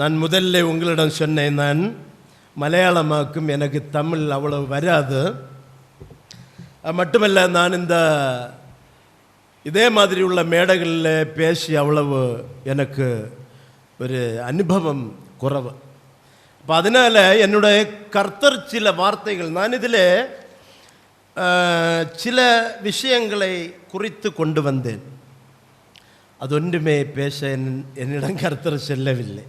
நான் முதல்ல உங்களிடம் சொன்னேன் நான் மலையாளமாக்கும் எனக்கு தமிழ் அவ்வளவு வராது. மட்டுமல்ல நான் இந்த இதே மாதிரி உள்ள மேடைகளில் பேசி அவ்வளவு எனக்கு ஒரு அனுபவம் குறவு. அப்போ அதனால் என்னுடைய கர்த்தர் சில வார்த்தைகள் நான் இதில் சில விஷயங்களை குறித்து கொண்டு வந்தேன். அது ஒன்றுமே பேச என்னிடம் கர்த்தர் செல்லவில்லை.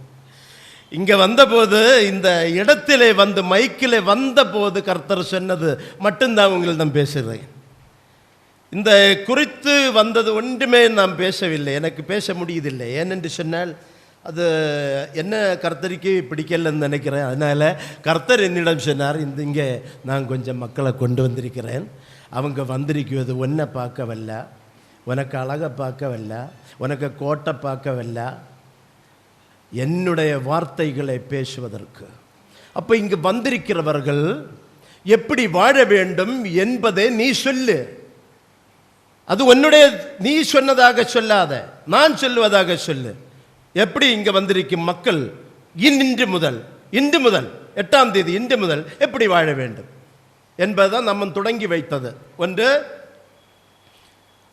இங்கே வந்தபோது இந்த இடத்திலே வந்து மைக்கிலே வந்தபோது கர்த்தர் சொன்னது மட்டும்தான் உங்களிடம் பேசுகிறேன். இந்த குறித்து வந்தது ஒன்றுமே நான் பேசவில்லை. எனக்கு பேச முடியதில்லை ஏனென்று சொன்னால் அது என்ன கர்த்தருக்கு பிடிக்கலன்னு நினைக்கிறேன். அதனால் கர்த்தர் என்னிடம் சொன்னார் இந்த இங்கே நான் கொஞ்சம் மக்களை கொண்டு வந்திருக்கிறேன். அவங்க வந்திருக்கிறது ஒன்றை பார்க்கவல்ல உனக்கு அழகை பார்க்கவல்ல உனக்கு கோட்டை பார்க்கவல்ல என்னுடைய வார்த்தைகளை பேசுவதற்கு. அப்போ இங்கு வந்திருக்கிறவர்கள் எப்படி வாழ வேண்டும் என்பதை நீ சொல்லு. அது உன்னுடைய நீ சொன்னதாக சொல்லாத நான் சொல்லுவதாக சொல்லு. எப்படி இங்கே வந்திருக்கும் மக்கள்? இன்று முதல் இன்று முதல் எட்டாம் தேதி இன்று முதல் எப்படி வாழ வேண்டும்? என்பதுதான் நம்ம தொடங்கி வைத்தது. ஒன்று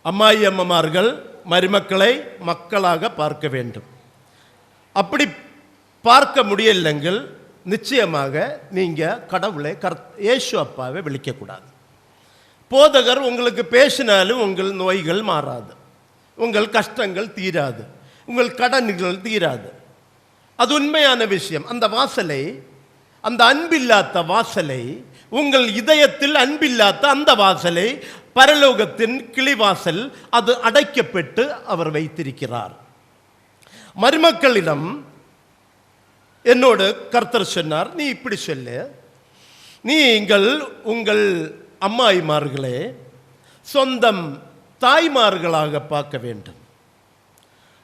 அம்மாயி அம்மமார்கள் மருமக்களை மக்களாக பார்க்க வேண்டும். அப்படி பார்க்க முடியலைங்கள் நிச்சயமாக நீங்கள் கடவுளை கர் ஏசு அப்பாவை விழிக்கக்கூடாது. போதகர் உங்களுக்கு பேசினாலும் உங்கள் நோய்கள் மாறாது. உங்கள் கஷ்டங்கள் தீராது. உங்கள் கடன்கள் தீராது. அது உண்மையான விஷயம். அந்த வாசலை அந்த அன்பில்லாத வாசலை உங்கள் இதயத்தில் அன்பில்லாத அந்த வாசலை பரலோகத்தின் கிளிவாசல் அது அடைக்கப்பட்டு அவர் வைத்திருக்கிறார். மருமக்களிடம் என்னோடு கர்த்தர் சொன்னார் நீ இப்படி சொல்லு. நீங்கள் உங்கள் அம்மாயிமார்களே சொந்தம் தாய்மார்களாக பார்க்க வேண்டும்.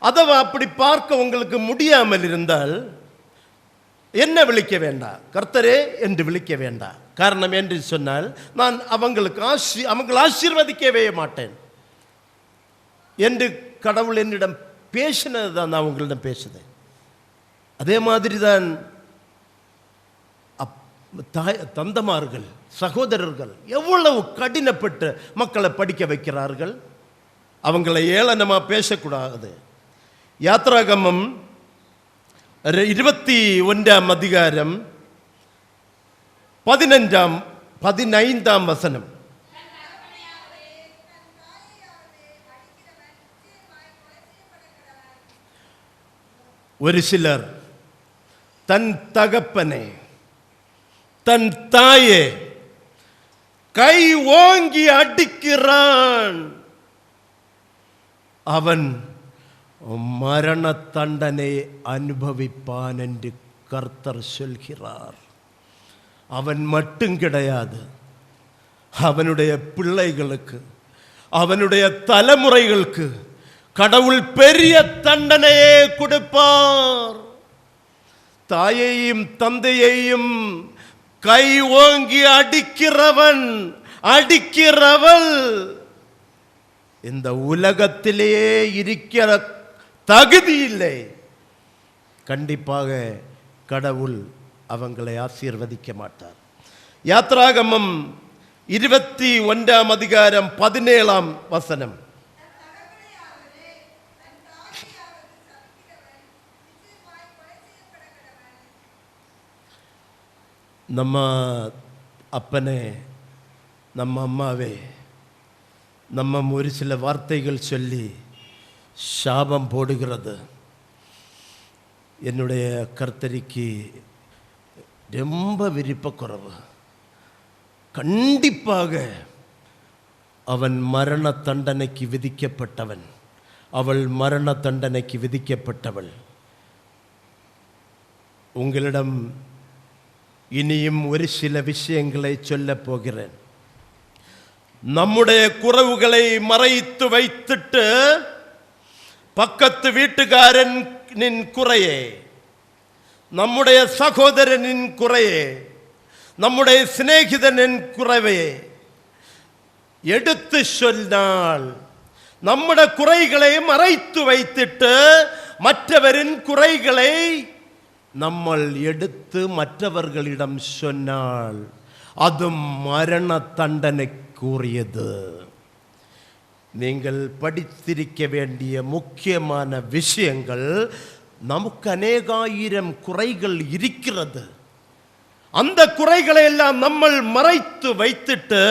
அதை அப்படி பார்க்க உங்களுக்கு முடியாமல் இருந்தால் என்ன விழிக்க வேண்டாம் கர்த்தரே என்று விழிக்க வேண்டாம் காரணம் என்று சொன்னால் நான் அவங்களுக்கு ஆசி அவங்களை ஆசீர்வதிக்கவே மாட்டேன். என்று கடவுள் என்னிடம் பேசினது தான் நான் உங்களிடம் பேசுதேன். அதே மாதிரி தான் அப் தாய் தந்தமார்கள் சகோதரர்கள் எவ்வளவு கடினப்பட்டு மக்களை படிக்க வைக்கிறார்கள். அவங்களை ஏளனமாக பேசக்கூடாது. யாத்ராகமம் இருபத்தி ஒன்றாம் அதிகாரம் பதினஞ்சாம் பதினைந்தாம் வசனம். ஒரு சிலர் தன் தகப்பனே தன் தாயே கை ஓங்கி அடிக்கிறான். அவன் மரண தண்டனை அனுபவிப்பான் என்று கர்த்தர் சொல்கிறார். அவன் மட்டும் கிடையாது அவனுடைய பிள்ளைகளுக்கு அவனுடைய தலைமுறைகளுக்கு கடவுள் பெரிய தண்டனையே கொடுப்பார். தாயையும் தந்தையையும் கை ஓங்கி அடிக்கிறவன் அடிக்கிறவள் இந்த உலகத்திலேயே இருக்கிற தகுதி இல்லை. கண்டிப்பாக கடவுள் அவங்களை ஆசீர்வதிக்க மாட்டார். யாத்ராகமம் இருபத்தி ஒன்றாம் அதிகாரம் பதினேழாம் வசனம். நம்ம அப்பனே நம்ம அம்மாவே நம்ம ஒரு சில வார்த்தைகள் சொல்லி சாபம் போடுகிறது. என்னுடைய கர்த்தரிக்கு ரொம்ப விருப்பக்குறவு. கண்டிப்பாக அவன் மரண தண்டனைக்கு விதிக்கப்பட்டவன். அவள் மரண தண்டனைக்கு விதிக்கப்பட்டவள். உங்களிடம் இனியும் ஒரு சில விஷயங்களை சொல்லப் போகிறேன் நம்முடைய குறவுகளை மறைத்து வைத்துட்டு பக்கத்து வீட்டுக்காரனின் குறையே நம்முடைய சகோதரனின் குறையே நம்முடைய சிநேகிதனின் குறைவே எடுத்து சொன்னால் நம்முடைய குறைகளை மறைத்து வைத்துட்டு மற்றவரின் குறைகளை നമ്മൾ எடுத்து மற்றவர்களிடம் சொன்னால் அது மரண தண்டனைக்குரியது நீங்கள் படித்திருக்க வேண்டிய முக்கியமான விஷயங்கள் நமக்கு அநேகாயிரம் குறைகள் இருக்கிறது அந்த குறைகளை எல்லாம் நம்ம மறைத்து வைத்துட்டு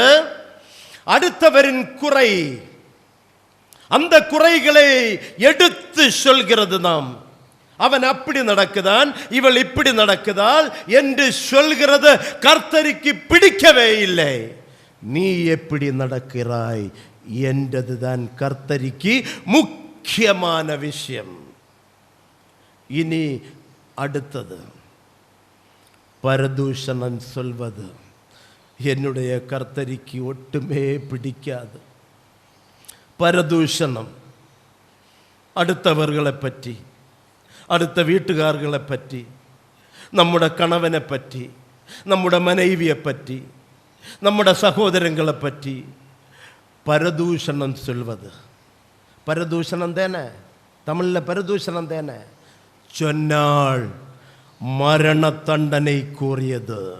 அடுத்தவரின் குறை அந்த குறைகளை எடுத்து சொல்கிறது நாம் அவன் அப்படி நடக்குதான் இவள் இப்படி நடக்குதால் என்று சொல்கிறது கர்த்தருக்கு பிடிக்கவே இல்லை நீ எப்படி நடக்கிறாய் என்றதுதான் கர்த்தரிக்கு முக்கியமான விஷயம் இனி அடுத்தது பரதூஷணன் சொல்வது என்னுடைய கர்த்தரிக்கு ஒட்டுமே பிடிக்காது பரதூஷணம் அடுத்தவர்களை பற்றி അടുത്ത വീട്ടുകാർകളെപ്പറ്റി നമ്മുടെ കണവനെപ്പറ്റി നമ്മുടെ മനൈവിയെപ്പറ്റി നമ്മുടെ സഹോദരങ്ങളെപ്പറ്റി പരദൂഷണം ചൊല്ലുവത്. പരദൂഷണം തേനെ? തമിഴിലെ പരദൂഷണം തേനെ? ചൊന്നാൾ മരണത്തണ്ടനെ കൂറിയത്.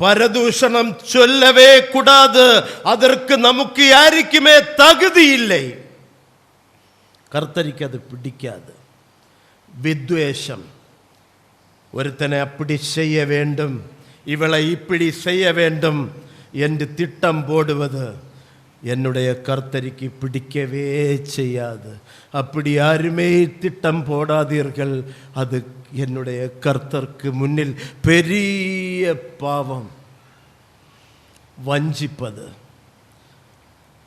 പരദൂഷണം ചൊല്ലവേ കൂടാതെ അതർക്ക് നമുക്ക് ആരിക്കുമേ തകുതിയില്ലേ? കർത്തരിക്കത് പിടിക്കാതെ. வித்வேஷம். ஒருத்தனை அப்படி செய்ய வேண்டும் இவளை இப்படி செய்ய வேண்டும் என்று திட்டம் போடுவது என்னுடைய கர்த்தரிக்கு பிடிக்கவே செய்யாது. அப்படி யாருமே திட்டம் போடாதீர்கள் அது என்னுடைய கர்த்தருக்கு முன்னில் பெரிய பாவம். வஞ்சிப்பது.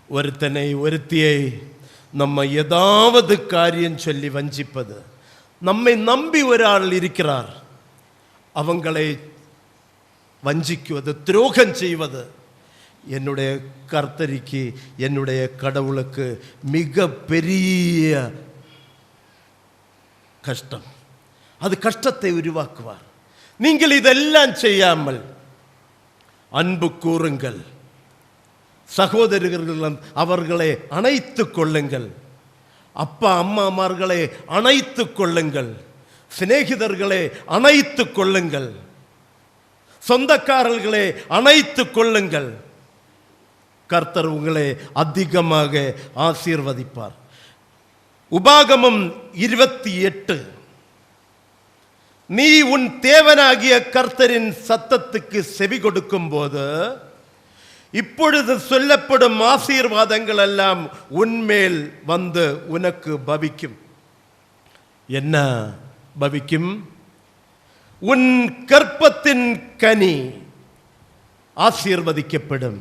ஒருத்தனை ஒருத்தியை நம்ம ஏதாவது காரியம் சொல்லி வஞ்சிப்பது. நம்மை நம்பி ஒரு ஆள் இருக்கிறார். அவங்களை வஞ்சிக்குவது துரோகம் செய்வது என்னுடைய கர்த்தரிக்கு என்னுடைய கடவுளுக்கு மிக பெரிய கஷ்டம். அது கஷ்டத்தை உருவாக்குவார். நீங்கள் இதெல்லாம் செய்யாமல் அன்பு கூறுங்கள். சகோதரர்களும் அவர்களை அணைத்துக் கொள்ளுங்கள். அப்பா அம்மாமார்களை அணைத்துக் கொள்ளுங்கள். சிநேகிதர்களை அணைத்துக் கொள்ளுங்கள். சொந்தக்காரர்களை அணைத்துக் கொள்ளுங்கள். கர்த்தர் உங்களை அதிகமாக ஆசீர்வதிப்பார். உபாகமம் இருபத்தி எட்டு. நீ உன் தேவனாகிய கர்த்தரின் சத்தத்துக்கு செவி கொடுக்கும் போது இப்பொழுது சொல்லப்படும் ஆசீர்வாதங்கள் எல்லாம் உன்மேல் வந்து உனக்கு பவிக்கும். என்ன பவிக்கும்? உன் கற்பத்தின் கனி ஆசீர்வதிக்கப்படும்.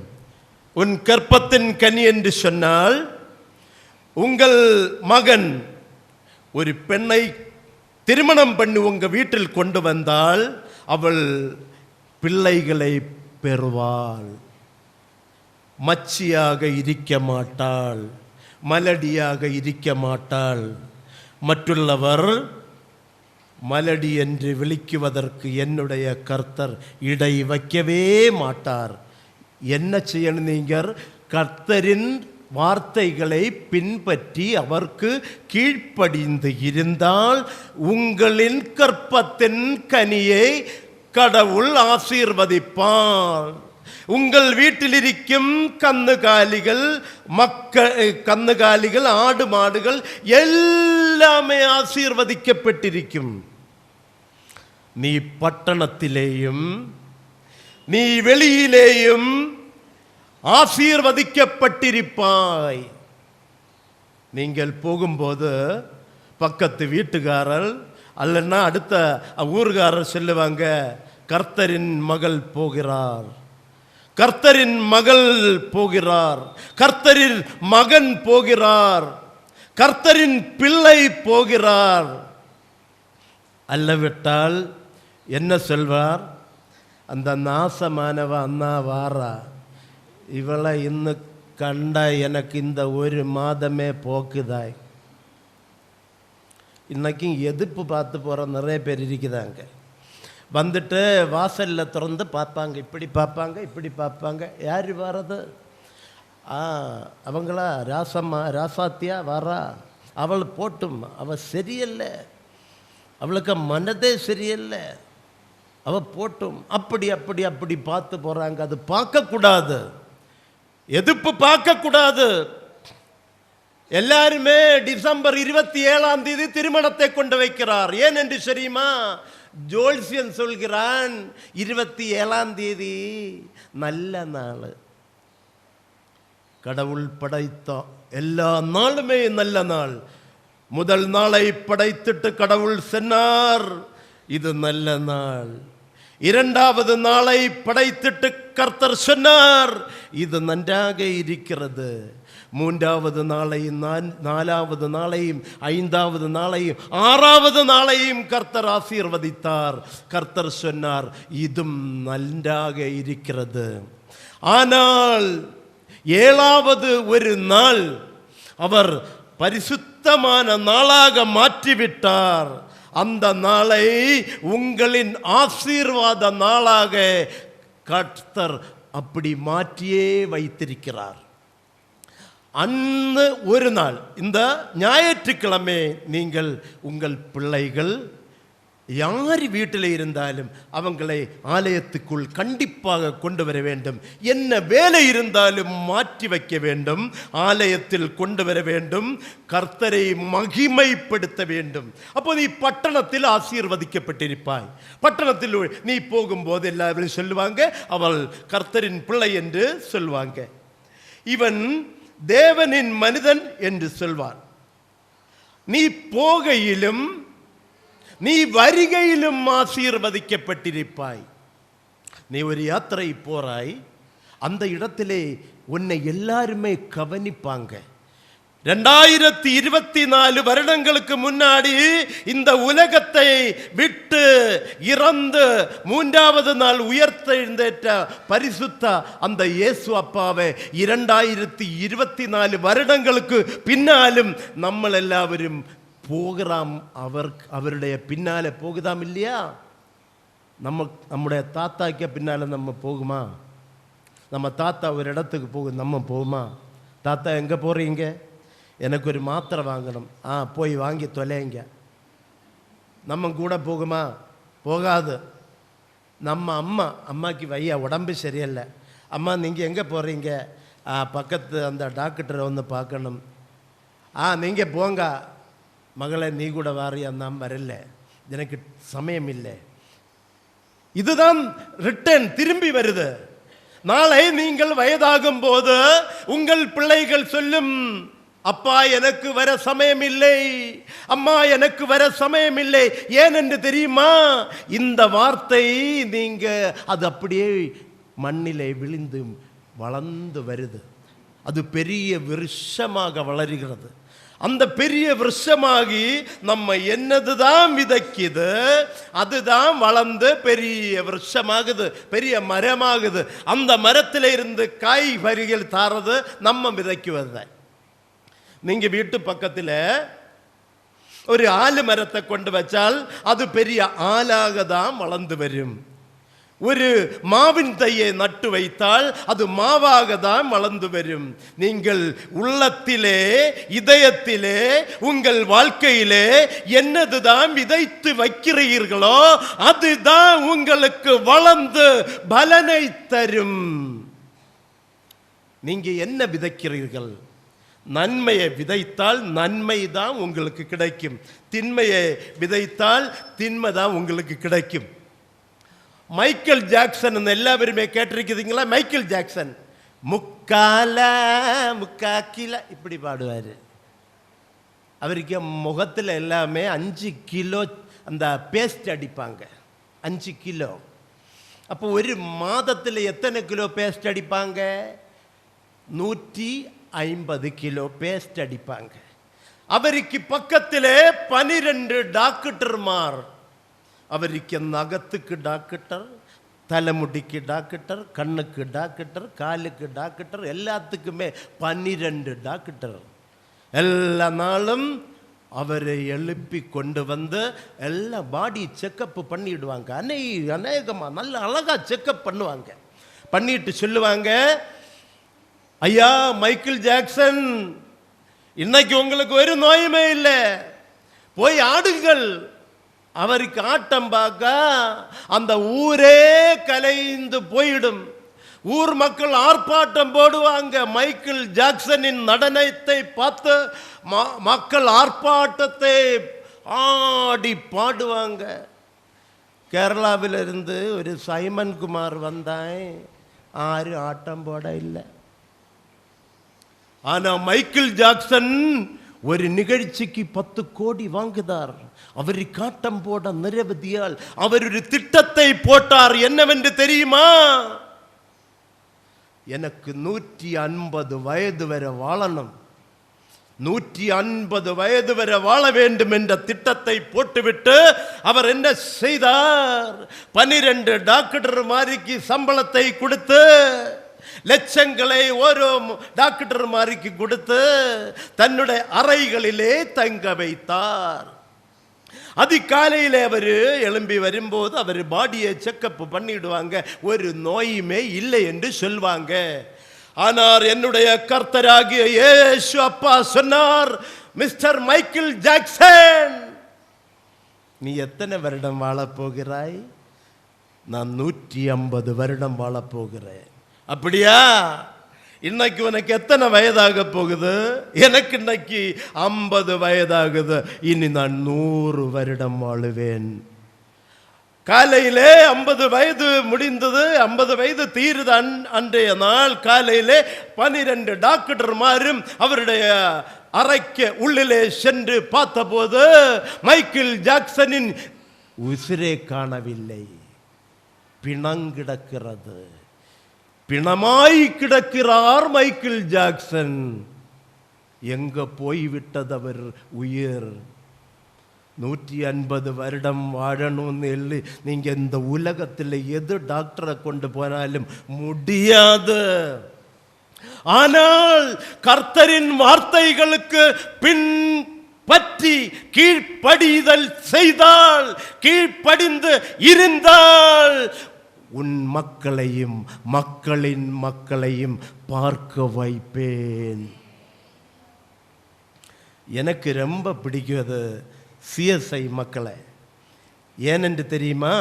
உன் கற்பத்தின் கனி என்று சொன்னால் உங்கள் மகன் ஒரு பெண்ணை திருமணம் பண்ணி உங்கள் வீட்டில் கொண்டு வந்தால் அவள் பிள்ளைகளை பெறுவாள். மச்சியாக இருக்க மாட்டாள் மலடியாக இருக்க மாட்டாள். மற்றுள்ளவர் மலடி என்று விழிக்குவதற்கு என்னுடைய கர்த்தர் இடை வைக்கவே மாட்டார். என்ன செய்யணும் நீங்கள்? கர்த்தரின் வார்த்தைகளை பின்பற்றி அவர்க்கு கீழ்ப்படிந்து இருந்தால் உங்களின் கற்பத்தின் கனியை கடவுள் ஆசீர்வதிப்பார். உங்கள் வீட்டில் இருக்கும் கന്നുகாலிகள் மக்கள் கന്നുகாலிகள் ஆடு மாடுகள் எல்லாமே ஆசீர்வதிக்கப்பட்டிருக்கும். நீ பட்டணத்திலேயும் நீ வெளியிலேயும் ஆசீர்வதிக்கப்பட்டிருப்பாய். நீங்கள் போகும்போது பக்கத்து வீட்டுக்காரர் அல்லன்னா அடுத்த ஊர்காரர் சொல்லுவாங்க கர்த்தரின் மகள் போகிறார். கர்த்தரின் மகள் போகிறார். கர்த்தரின் மகன் போகிறார். கர்த்தரின் பிள்ளை போகிறார். அல்லவிட்டால் என்ன சொல்வார்? அந்த நாசமானவ அண்ணா வாரா இவளை இன்னும் கண்ட எனக்கு இந்த ஒரு மாதமே போக்குதாய். இன்னைக்கும் எதிர்ப்பு பார்த்து போகிற நிறைய பேர் இருக்குதாங்க வந்துட்டு வாசலில் திறந்து பார்ப்பாங்க. இப்படி பார்ப்பாங்க இப்படி பார்ப்பாங்க. யார் வர்றது ஆ அவங்களா? ராசம்மா ராசாத்தியா வரா? அவள் போட்டும். அவள் சரியில்லை. அவளுக்கு மனதே சரியில்லை. அவள் போட்டும். அப்படி அப்படி அப்படி பார்த்து போகிறாங்க அது பார்க்கக்கூடாது. எதிர்ப்பு பார்க்கக்கூடாது. எல்லாருமே டிசம்பர் இருபத்தி ஏழாம் தேதி திருமணத்தை கொண்டு வைக்கிறார். ஏன் என்று தெரியுமா? ஜோல்சியன் சொல்கிறான் இருபத்தி ஏழாம் தேதி நல்ல நாள் கடவுள் படைத்த எல்லா நாளுமே நல்ல நாள் முதல் நாளை படைத்துட்டு கடவுள் சொன்னார் இது நல்ல நாள் இரண்டாவது நாளை படைத்துட்டு கர்த்தர் சொன்னார் இது நன்றாக இருக்கிறது. மூன்றாவது நாளையும் நாலாவது நாளையும் ஐந்தாவது நாளையும் ஆறாவது நாளையும் கர்த்தர் ஆசீர்வதித்தார். கர்த்தர் சொன்னார் இதும் நன்றாக இருக்கிறது. ஆனால் ஏழாவது ஒரு நாள் அவர் பரிசுத்தமான நாளாக மாற்றிவிட்டார். அந்த நாளை உங்களின் ஆசீர்வாத நாளாக கர்த்தர் அப்படி மாற்றியே வைத்திருக்கிறார். அன்று ஒரு நாள் இந்த ஞாயிற்றுக்கிழமை நீங்கள் உங்கள் பிள்ளைகள் யார் வீட்டில் இருந்தாலும் அவங்களை ஆலயத்துக்குள் கண்டிப்பாக கொண்டு வர வேண்டும். என்ன வேலை இருந்தாலும் மாற்றி வைக்க வேண்டும். ஆலயத்தில் கொண்டு வர வேண்டும். கர்த்தரை மகிமைப்படுத்த வேண்டும். அப்போ நீ பட்டணத்தில் ஆசீர்வதிக்கப்பட்டிருப்பாய். பட்டணத்தில் நீ போகும்போது எல்லாரும் சொல்லுவாங்க அவள் கர்த்தரின் பிள்ளை என்று சொல்லுவாங்க. இவன் தேவனின் மனிதன் என்று சொல்வான். நீ போகையிலும் நீ வருகையிலும் ஆசீர்வதிக்கப்பட்டிருப்பாய் நீ ஒரு யாத்திரை போறாய் அந்த இடத்திலே உன்னை எல்லாருமே கவனிப்பாங்க ரெண்டாயிரத்தி இருபத்தி நாலு வருடங்களுக்கு முன்னாடி இந்த உலகத்தை விட்டு இறந்து மூன்றாவது நாள் உயர்த்தெழுந்தேற்ற பரிசுத்த அந்த இயேசு அப்பாவை இரண்டாயிரத்தி இருபத்தி நாலு வருடங்களுக்கு பின்னாலும் നമ്മൾ போகிறாம் அவர் அவருடைய பின்னாலே போகுதாம் இல்லையா? நம்ம நம்முடைய தாத்தாக்கே பின்னால் நம்ம போகுமா? நம்ம தாத்தா ஒரு இடத்துக்கு போகும் நம்ம போகுமா? தாத்தா எங்கே போகிறீங்க எனக்கு ஒரு மாத்திரை வாங்கணும். ஆ போய் வாங்கி தொலைங்க. நம்ம கூட போகுமா? போகாது. நம்ம அம்மா அம்மாக்கு வையா உடம்பு சரியில்லை. அம்மா நீங்கள் எங்கே போகிறீங்க பக்கத்து அந்த டாக்டரை வந்து பார்க்கணும். ஆ நீங்கள் போங்க. மகளை நீ கூட வாரியா நாம் வரல. எனக்கு சமயம் இல்லை இதுதான் ரிட்டர்ன் திரும்பி வருது. நாளை நீங்கள் வயதாகும் போது உங்கள் பிள்ளைகள் சொல்லும் அப்பா எனக்கு வர சமயம் இல்லை அம்மா எனக்கு வர சமயம் இல்லை ஏன் என்று தெரியுமா? இந்த வார்த்தை நீங்க அது அப்படியே மண்ணிலே விழுந்து வளர்ந்து வருது. அது பெரிய விருஷமாக வளருகிறது. அந்த பெரிய விருஷமாகி நம்ம என்னது தான் விதைக்குது அதுதான் வளர்ந்து பெரிய விருஷமாகுது பெரிய மரமாகுது. அந்த மரத்தில் இருந்து காய் வரிகள் தாரது நம்ம விதைக்குவது நீங்கள் வீட்டு பக்கத்தில் ஒரு ஆலு மரத்தை கொண்டு வச்சால் அது பெரிய ஆளாக தான் வளர்ந்து வரும். ஒரு மாவின் தையை நட்டு வைத்தால் அது மாவாக தான் வளர்ந்து வரும். நீங்கள் உள்ளத்திலே இதயத்திலே உங்கள் வாழ்க்கையிலே என்னதுதான் விதைத்து வைக்கிறீர்களோ அதுதான் உங்களுக்கு வளர்ந்து பலனை தரும். நீங்க என்ன விதைக்கிறீர்கள்? நன்மையை விதைத்தால் நன்மை தான் உங்களுக்கு கிடைக்கும். திண்மையை விதைத்தால் திண்மை தான் உங்களுக்கு கிடைக்கும். மைக்கேல் ஜாக்சன் எல்லாருமே கேட்டிருக்கிறீங்களா மைக்கேல் ஜாக்சன் முக்கால முக்காக்கில இப்படி பாடுவார் அவருக்கு முகத்தில் எல்லாமே அஞ்சு கிலோ அந்த பேஸ்ட் அடிப்பாங்க அஞ்சு கிலோ அப்போ ஒரு மாதத்தில் எத்தனை கிலோ பேஸ்ட் அடிப்பாங்க நூற்றி ஐம்பது கிலோ பேஸ்ட் அடிப்பாங்க அவருக்கு பக்கத்தில் பனிரெண்டு டாக்டர்மார் அவருக்கு நகத்துக்கு டாக்டர் தலைமுடிக்கு டாக்டர் கண்ணுக்கு டாக்டர் காலுக்கு டாக்டர் எல்லாத்துக்குமே பன்னிரெண்டு டாக்டர். எல்லா நாளும் அவரை எழுப்பி கொண்டு வந்து எல்லாம் பாடி செக்கப் பண்ணிடுவாங்க. அனை அநேகமாக நல்ல அழகாக செக்கப் பண்ணுவாங்க. பண்ணிட்டு சொல்லுவாங்க ஐயா மைக்கேல் ஜாக்சன் இன்னைக்கு உங்களுக்கு ஒரு நோயுமே இல்லை. போய் ஆடுங்கள். அவருக்கு ஆட்டம் பார்க்க அந்த ஊரே கலைந்து போயிடும். ஊர் மக்கள் ஆர்ப்பாட்டம் போடுவாங்க. மைக்கேல் ஜாக்சனின் நடனத்தை பார்த்து ம- மக்கள் ஆர்ப்பாட்டத்தை ஆடி பாடுவாங்க. கேரளாவிலிருந்து ஒரு சைமன் குமார் வந்தாய். ஆறு ஆட்டம் போட இல்லை ஆனால் மைக்கேல் ஜாக்சன் ஒரு நிகழ்ச்சிக்கு பத்து கோடி வாங்குதார். அவரை காட்டம் போட நிரவதியால் அவர் ஒரு திட்டத்தை போட்டார். என்னவென்று தெரியுமா? எனக்கு நூற்றி ஐம்பது வயது வரை வாழணும். நூற்றி ஐம்பது வயது வரை வாழ வேண்டும் என்ற திட்டத்தை போட்டுவிட்டு அவர் என்ன செய்தார்? பனிரெண்டு டாக்டர் மாதிரிக்கு சம்பளத்தை கொடுத்து லட்சங்களை ஒரு டாக்டர் மாதிரிக்கு கொடுத்து தன்னுடைய அறைகளிலே தங்க வைத்தார். அதிகாலையில் அவர் எழும்பி வரும்போது அவர் பாடியை செக்கப் பண்ணிடுவாங்க. ஒரு நோயுமே இல்லை என்று சொல்வாங்க. ஆனால் என்னுடைய கர்த்தராகிய ஏசு அப்பா சொன்னார் மிஸ்டர் மைக்கேல் ஜாக்சன் நீ எத்தனை வருடம் வாழப் போகிறாய்? நான் நூற்றி ஐம்பது வருடம் வாழப்போகிறேன் அப்படியா? இன்னைக்கு உனக்கு எத்தனை வயதாக போகுது? எனக்கு இன்னைக்கு ஐம்பது வயதாகுது. இனி நான் நூறு வருடம் வாழுவேன். காலையிலே ஐம்பது வயது முடிந்தது. ஐம்பது வயது தீருது அன் அன்றைய நாள் காலையிலே பனிரெண்டு டாக்டர்மாரும் அவருடைய அறைக்கு உள்ளிலே சென்று பார்த்தபோது மைக்கேல் ஜாக்சனின் உசிரே காணவில்லை. பிணங்கிடக்கிறது. பிணமாய் கிடக்கிறார் மைக்கேல் ஜாக்சன். எங்க போய்விட்டதவர் உயிர்? நூற்றி ஐம்பது வருடம் வாழணும்னு இல்லை நீங்கள் இந்த உலகத்தில் எது டாக்டரை கொண்டு போனாலும் முடியாது. ஆனால் கர்த்தரின் வார்த்தைகளுக்கு பின் பற்றி கீழ்ப்படிதல் செய்தால் கீழ்ப்படிந்து இருந்தால் உன் மக்களையும் மக்களின் மக்களையும் பார்க்க வைப்பேன். எனக்கு ரொம்ப பிடிக்கும் அது சிஎஸ்ஐ மக்களை. ஏனென்று தெரியுமா?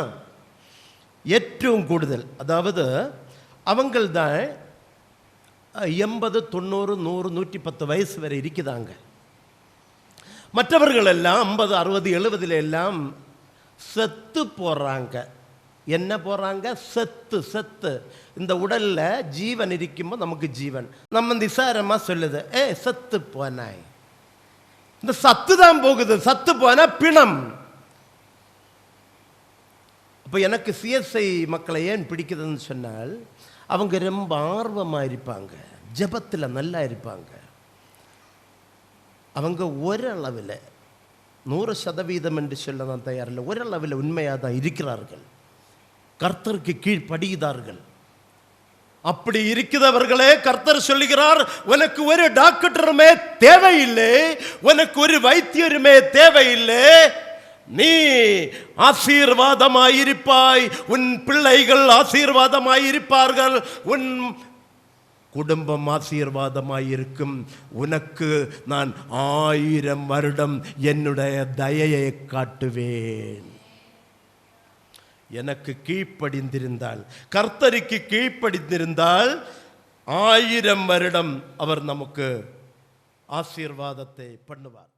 ஏற்றவும் கூடுதல். அதாவது அவங்கள் தான் எண்பது தொண்ணூறு நூறு நூற்றி பத்து வயசு வரை இருக்குதாங்க. மற்றவர்கள் எல்லாம் ஐம்பது அறுபது எழுபதுல எல்லாம் செத்து போகிறாங்க என்ன போகிறாங்க செத்து செத்து. இந்த உடலில் ஜீவன் இருக்கும்போது நமக்கு ஜீவன். நம்ம நிசாரமாக சொல்லுது ஏ செத்து போனாய். இந்த சத்து தான் போகுது சத்து போனா பிணம். இப்போ எனக்கு சிஎஸ்ஐ மக்களை ஏன் பிடிக்குதுன்னு சொன்னால் அவங்க ரொம்ப ஆர்வமாக இருப்பாங்க ஜபத்தில் நல்லா இருப்பாங்க. அவங்க ஓரளவில் நூறு சதவீதம் என்று சொல்ல நான் தயாரில்லை ஓரளவில் உண்மையாக தான் இருக்கிறார்கள். கர்த்தருக்கு கீழ்ப்படுகிறார்கள். அப்படி இருக்கிறவர்களே கர்த்தர் சொல்லுகிறார் உனக்கு ஒரு டாக்டருமே தேவையில்லை உனக்கு ஒரு வைத்தியருமே தேவையில்லை. நீ ஆசீர்வாதமாயிருப்பாய் உன் பிள்ளைகள் ஆசீர்வாதமாயிருப்பார்கள் உன் குடும்பம் ஆசீர்வாதமாயிருக்கும். உனக்கு நான் ஆயிரம் வருடம் என்னுடைய தயையை காட்டுவேன். எனக்கு கீழ்ப்படிந்திருந்தால் கர்த்தருக்கு கீழ்ப்படிந்திருந்தால் ஆயிரம் வருடம் அவர் நமக்கு ஆசீர்வாதத்தை பண்ணுவார்.